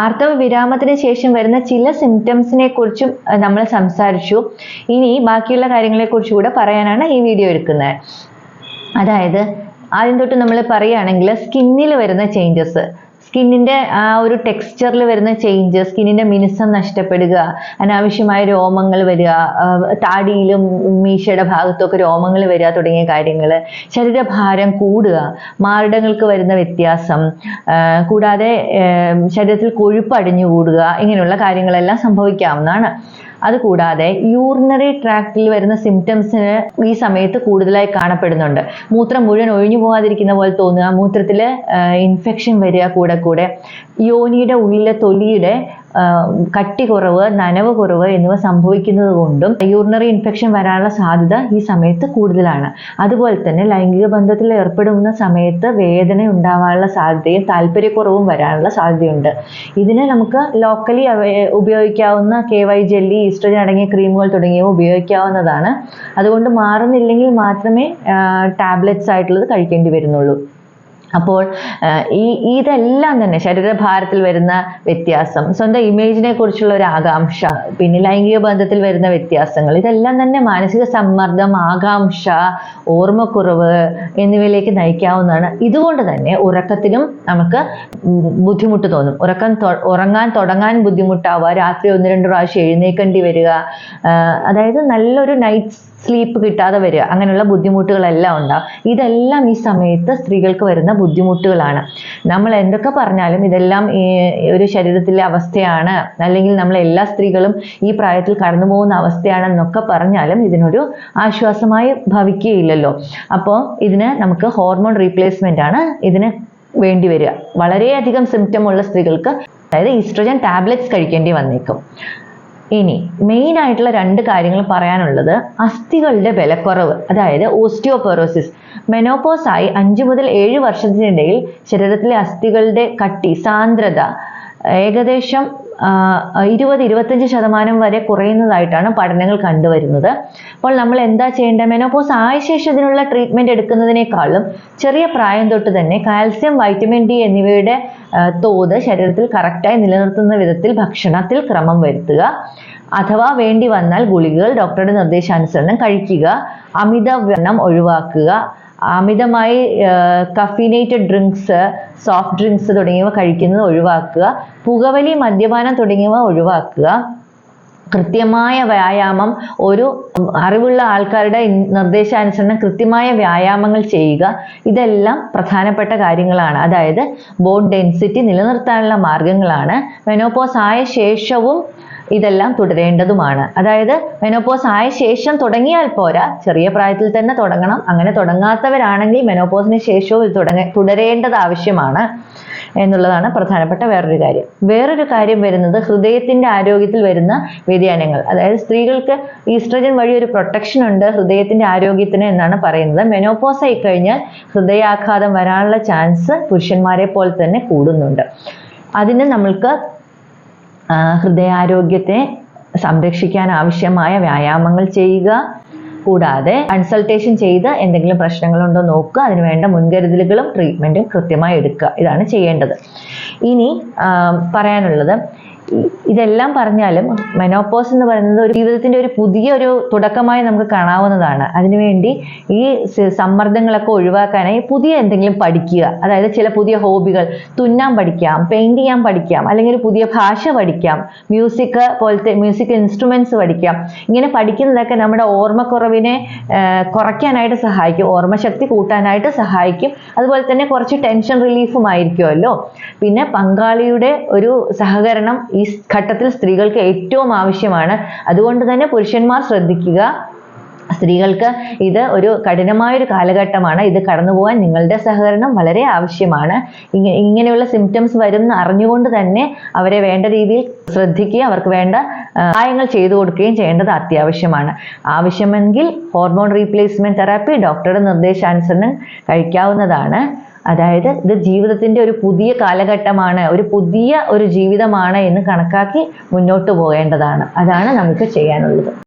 ആർത്തവ വിരാമത്തിന് ശേഷം വരുന്ന ചില സിംറ്റംസിനെ കുറിച്ചും നമ്മൾ സംസാരിച്ചു. ഇനി ബാക്കിയുള്ള കാര്യങ്ങളെ കുറിച്ചും കൂടെ പറയാനാണ് ഈ വീഡിയോ എടുക്കുന്നത്. അതായത് ആദ്യം തൊട്ട് നമ്മൾ പറയുകയാണെങ്കിൽ സ്കിന്നിൽ വരുന്ന ചേഞ്ചസ് സ്കിന്നിന്റെ ആ ഒരു ടെക്സ്ചറിൽ വരുന്ന ചേഞ്ച് സ്കിന്നിന്റെ മിനുസം നഷ്ടപ്പെടുക അനാവശ്യമായ രോമങ്ങൾ വരിക താടിയിലും മീശയുടെ ഭാഗത്തൊക്കെ രോമങ്ങൾ വരിക തുടങ്ങിയ കാര്യങ്ങൾ ശരീരഭാരം കൂടുക മാറിടങ്ങൾക്ക് വരുന്ന വ്യത്യാസം കൂടാതെ ശരീരത്തിൽ കൊഴുപ്പ് അടിഞ്ഞു കൂടുക ഇങ്ങനെയുള്ള കാര്യങ്ങളെല്ലാം സംഭവിക്കാവുന്നതാണ്. അതുകൂടാതെ യൂറിനറി ട്രാക്റ്റിൽ വരുന്ന സിംറ്റംസിന് ഈ സമയത്ത് കൂടുതലായി കാണപ്പെടുന്നുണ്ട്. മൂത്രം മുഴുവൻ ഒഴിഞ്ഞു പോകാതിരിക്കുന്ന പോലെ തോന്നുക മൂത്രത്തിൽ ഇൻഫെക്ഷൻ വരിക കൂടെ കൂടെ യോനിയുടെ ഉള്ളിലെ തൊലിയുടെ കട്ടി കുറവ് നനവ് കുറവ് എന്നിവ സംഭവിക്കുന്നത് കൊണ്ടും യൂറിനറി ഇൻഫെക്ഷൻ വരാനുള്ള സാധ്യത ഈ സമയത്ത് കൂടുതലാണ്. അതുപോലെ തന്നെ ലൈംഗിക ബന്ധത്തിൽ ഏർപ്പെടുന്ന സമയത്ത് വേദന ഉണ്ടാവാനുള്ള സാധ്യതയും താല്പര്യക്കുറവും വരാനുള്ള സാധ്യതയുണ്ട്. ഇതിന് നമുക്ക് ലോക്കലി ഉപയോഗിക്കാവുന്ന കെ വൈ ജെല്ലി ഈസ്ട്രജൻ അടങ്ങിയ ക്രീമുകൾ തുടങ്ങിയവ ഉപയോഗിക്കാവുന്നതാണ്. അതുകൊണ്ട് മാറുന്നില്ലെങ്കിൽ മാത്രമേ ടാബ്ലറ്റ്സ് ആയിട്ടുള്ളത് കഴിക്കേണ്ടി വരുന്നുള്ളൂ. അപ്പോൾ ഈ ഇതെല്ലാം തന്നെ ശരീരഭാരത്തിൽ വരുന്ന വ്യത്യാസം സ്വന്തം ഇമേജിനെ കുറിച്ചുള്ള ഒരു ആകാംക്ഷ പിന്നെ ലൈംഗിക ബന്ധത്തിൽ വരുന്ന വ്യത്യാസങ്ങൾ ഇതെല്ലാം തന്നെ മാനസിക സമ്മർദ്ദം ആകാംക്ഷ ഓർമ്മക്കുറവ് എന്നിവയിലേക്ക് നയിക്കാവുന്നതാണ്. ഇതുകൊണ്ട് തന്നെ ഉറക്കത്തിനും നമുക്ക് ബുദ്ധിമുട്ട് തോന്നും. ഉറക്കം ഉറങ്ങാൻ തുടങ്ങാൻ ബുദ്ധിമുട്ടാവുക രാത്രി ഒന്ന് രണ്ട് പ്രാവശ്യം എഴുന്നേക്കേണ്ടി വരിക അതായത് നല്ലൊരു നൈറ്റ് സ്ലീപ്പ് കിട്ടാതെ വരിക അങ്ങനെയുള്ള ബുദ്ധിമുട്ടുകളെല്ലാം ഉണ്ടാവും. ഇതെല്ലാം ഈ സമയത്ത് സ്ത്രീകൾക്ക് വരുന്ന ബുദ്ധിമുട്ടുകളാണ്. നമ്മൾ എന്തൊക്കെ പറഞ്ഞാലും ഇതെല്ലാം ഒരു ശരീരത്തിലെ അവസ്ഥയാണ്. അല്ലെങ്കിൽ നമ്മൾ എല്ലാ സ്ത്രീകളും ഈ പ്രായത്തിൽ കടന്നു പോകുന്ന അവസ്ഥയാണെന്നൊക്കെ പറഞ്ഞാലും ഇതിനൊരു ആശ്വാസമായി ഭവിക്കുകയില്ലല്ലോ. അപ്പോൾ ഇതിന് നമുക്ക് ഹോർമോൺ റീപ്ലേസ്മെന്റ് ആണ് ഇതിന് വേണ്ടി വരിക. വളരെയധികം സിംറ്റം ഉള്ള സ്ത്രീകൾക്ക് അതായത് ഈസ്ട്രജൻ ടാബ്ലറ്റ്സ് കഴിക്കേണ്ടി വന്നേക്കും. ഇനി മെയിൻ ആയിട്ടുള്ള രണ്ട് കാര്യങ്ങൾ പറയാനുള്ളത് അസ്ഥികളുടെ ബലക്കുറവ് അതായത് ഓസ്റ്റിയോപെറോസിസ് മെനോപോസ് ആയി അഞ്ചു മുതൽ ഏഴ് വർഷത്തിനിടയിൽ ശരീരത്തിലെ അസ്ഥികളുടെ കട്ടി സാന്ദ്രത ഏകദേശം ഇരുപത് ഇരുപത്തഞ്ച് ശതമാനം വരെ കുറയുന്നതായിട്ടാണ് പഠനങ്ങൾ കണ്ടുവരുന്നത്. അപ്പോൾ നമ്മൾ എന്താ ചെയ്യേണ്ടത്? മെനോപോസ് ആയ ഇതിനുള്ള ട്രീറ്റ്മെന്റ് എടുക്കുന്നതിനേക്കാളും ചെറിയ പ്രായം തൊട്ട് തന്നെ കാൽസ്യം വൈറ്റമിൻ ഡി എന്നിവയുടെ തോത് ശരീരത്തിൽ കറക്റ്റായി നിലനിർത്തുന്ന വിധത്തിൽ ഭക്ഷണത്തിൽ ക്രമം വരുത്തുക. അഥവാ വേണ്ടി വന്നാൽ ഗുളികകൾ ഡോക്ടറുടെ നിർദ്ദേശാനുസരണം കഴിക്കുക. അമിത അമിതവണ്ണം ഒഴിവാക്കുക. അമിതമായി കഫിനേറ്റഡ് ഡ്രിങ്ക്സ് സോഫ്റ്റ് ഡ്രിങ്ക്സ് തുടങ്ങിയവ കഴിക്കുന്നത് ഒഴിവാക്കുക. പുകവലി മദ്യപാനം തുടങ്ങിയവ ഒഴിവാക്കുക. കൃത്യമായ വ്യായാമം ഒരു അറിവുള്ള ആൾക്കാരുടെ നിർദ്ദേശാനുസരണം കൃത്യമായ വ്യായാമങ്ങൾ ചെയ്യുക. ഇതെല്ലാം പ്രധാനപ്പെട്ട കാര്യങ്ങളാണ്. അതായത് ബോൺ ഡെൻസിറ്റി നിലനിർത്താനുള്ള മാർഗങ്ങളാണ്. മെനോപോസ് ആയ ശേഷവും ഇതെല്ലാം തുടരേണ്ടതുമാണ്. അതായത് മെനോപോസ് ആയ ശേഷം തുടങ്ങിയാൽ പോരാ ചെറിയ പ്രായത്തിൽ തന്നെ തുടങ്ങണം. അങ്ങനെ തുടങ്ങാത്തവരാണെങ്കിൽ മെനോപോസിന് ശേഷവും ഇത് തുടങ്ങ തുടരേണ്ടത് ആവശ്യമാണ് എന്നുള്ളതാണ് പ്രധാനപ്പെട്ട വേറൊരു കാര്യം. വേറൊരു കാര്യം വരുന്നത് ഹൃദയത്തിന്റെ ആരോഗ്യത്തിൽ വരുന്ന വ്യതിയാനങ്ങൾ. അതായത് സ്ത്രീകൾക്ക് ഈസ്ട്രജൻ വഴി ഒരു പ്രൊട്ടക്ഷൻ ഉണ്ട് ഹൃദയത്തിന്റെ ആരോഗ്യത്തിന് എന്നാണ് പറയുന്നത്. മെനോപോസ് ആയി കഴിഞ്ഞാൽ ഹൃദയാഘാതം വരാനുള്ള ചാൻസ് പുരുഷന്മാരെ പോലെ തന്നെ കൂടുന്നുണ്ട്. അതിന് നമ്മൾക്ക് ഹൃദയാരോഗ്യത്തെ സംരക്ഷിക്കാൻ ആവശ്യമായ വ്യായാമങ്ങൾ ചെയ്യുക. കൂടാതെ കൺസൾട്ടേഷൻ ചെയ്ത് എന്തെങ്കിലും പ്രശ്നങ്ങളുണ്ടോ നോക്കുക. അതിന് വേണ്ട മുൻകരുതലുകളും ട്രീറ്റ്മെന്റും കൃത്യമായി എടുക്കുക. ഇതാണ് ചെയ്യേണ്ടത്. ഇനി പറയാനുള്ളത് ഇതെല്ലാം പറഞ്ഞാലും മെനോപോസ് എന്ന് പറയുന്നത് ഒരു ജീവിതത്തിന്റെ ഒരു പുതിയ ഒരു തുടക്കമായി നമുക്ക് കാണാവുന്നതാണ്. അതിനുവേണ്ടി ഈ സമ്മർദ്ദങ്ങളൊക്കെ ഒഴിവാക്കാനായി പുതിയ എന്തെങ്കിലും പഠിക്കുക. അതായത് ചില പുതിയ ഹോബികൾ തുന്നാൻ പഠിക്കാം പെയിന്റ് ചെയ്യാൻ പഠിക്കാം അല്ലെങ്കിൽ ഒരു പുതിയ ഭാഷ പഠിക്കാം മ്യൂസിക് പോലത്തെ മ്യൂസിക് ഇൻസ്ട്രുമെന്റ്സ് പഠിക്കാം. ഇങ്ങനെ പഠിക്കുന്നതൊക്കെ നമ്മുടെ ഓർമ്മക്കുറവിനെ കുറയ്ക്കാനായിട്ട് സഹായിക്കും. ഓർമ്മശക്തി കൂട്ടാനായിട്ട് സഹായിക്കും. അതുപോലെ തന്നെ കുറച്ച് ടെൻഷൻ റിലീഫും ആയിരിക്കുമല്ലോ. പിന്നെ പങ്കാളിയുടെ ഒരു സഹകരണം ഈ ഘട്ടത്തിൽ സ്ത്രീകൾക്ക് ഏറ്റവും ആവശ്യമാണ്. അതുകൊണ്ട് തന്നെ പുരുഷന്മാർ ശ്രദ്ധിക്കുക. സ്ത്രീകൾക്ക് ഇത് ഒരു കഠിനമായൊരു കാലഘട്ടമാണ്. ഇത് കടന്നു പോകാൻ നിങ്ങളുടെ സഹകരണം വളരെ ആവശ്യമാണ്. ഇങ്ങനെയുള്ള സിംറ്റംസ് വരുന്ന അറിഞ്ഞുകൊണ്ട് തന്നെ അവരെ വേണ്ട രീതിയിൽ ശ്രദ്ധിക്കുകയും അവർക്ക് വേണ്ട സഹായങ്ങൾ ചെയ്തു കൊടുക്കുകയും ചെയ്യേണ്ടത് അത്യാവശ്യമാണ്. ആവശ്യമെങ്കിൽ ഹോർമോൺ റീപ്ലേസ്മെന്റ് തെറാപ്പി ഡോക്ടറുടെ നിർദ്ദേശാനുസരണം കഴിക്കാവുന്നതാണ്. അതായത് ഇത് ജീവിതത്തിന്റെ ഒരു പുതിയ കാലഘട്ടമാണ് ഒരു പുതിയ ഒരു ജീവിതമാണ് എന്ന് കണക്കാക്കി മുന്നോട്ട് പോകേണ്ടതാണ്. അതാണ് നമുക്ക് ചെയ്യാനുള്ളത്.